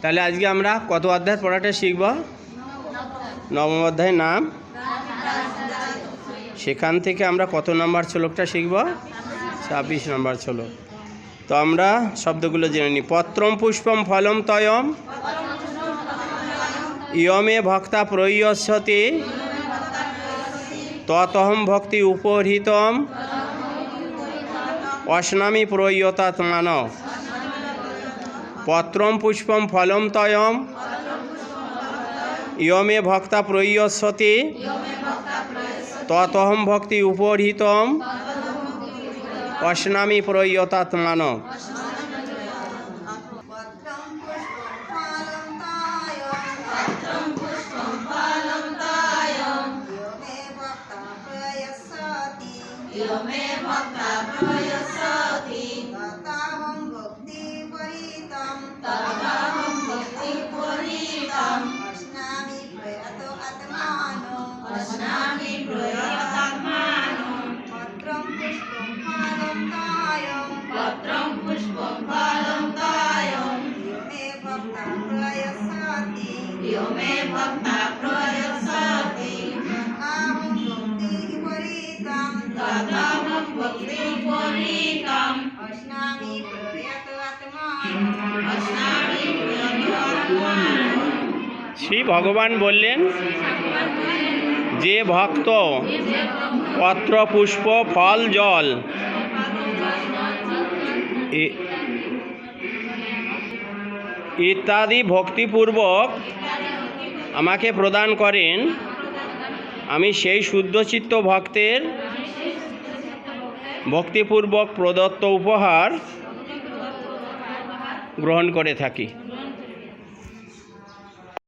তাহলে আজকে আমরা কত অধ্যায়ের পড়াটা শিখব? নবম অধ্যায়ের নাম। সেখান থেকে আমরা কত নম্বর শ্লোকটা শিখব? ছাব্বিশ নম্বর শ্লোক। তো আমরা শব্দগুলো জেনে নিই। পত্রম পুষ্পম ফলম তয়ম। ইয়মে ভক্তা প্রয়স্যতে ততহম ভক্তি উপহৃতম। অস্নামি প্রয়তাত্মান। পত্রম পুষ্পম ফলম তয়ম। ইয়মে ভক্তা প্রয়স্যতে ততহম ভক্তি উপহৃতম অস্নামি প্রয়তাত্মান তায়ম শ্রী ভগবান বললেন যে ভক্ত পত্র পুষ্প ফল জল ইত্যাদি ভক্তিপূর্বক আমাকে প্রদান করেন। আমি সেই শুদ্ধচিত্ত ভক্তের ভক্তিপূর্বক প্রদত্ত উপহার গ্রহণ করে থাকি।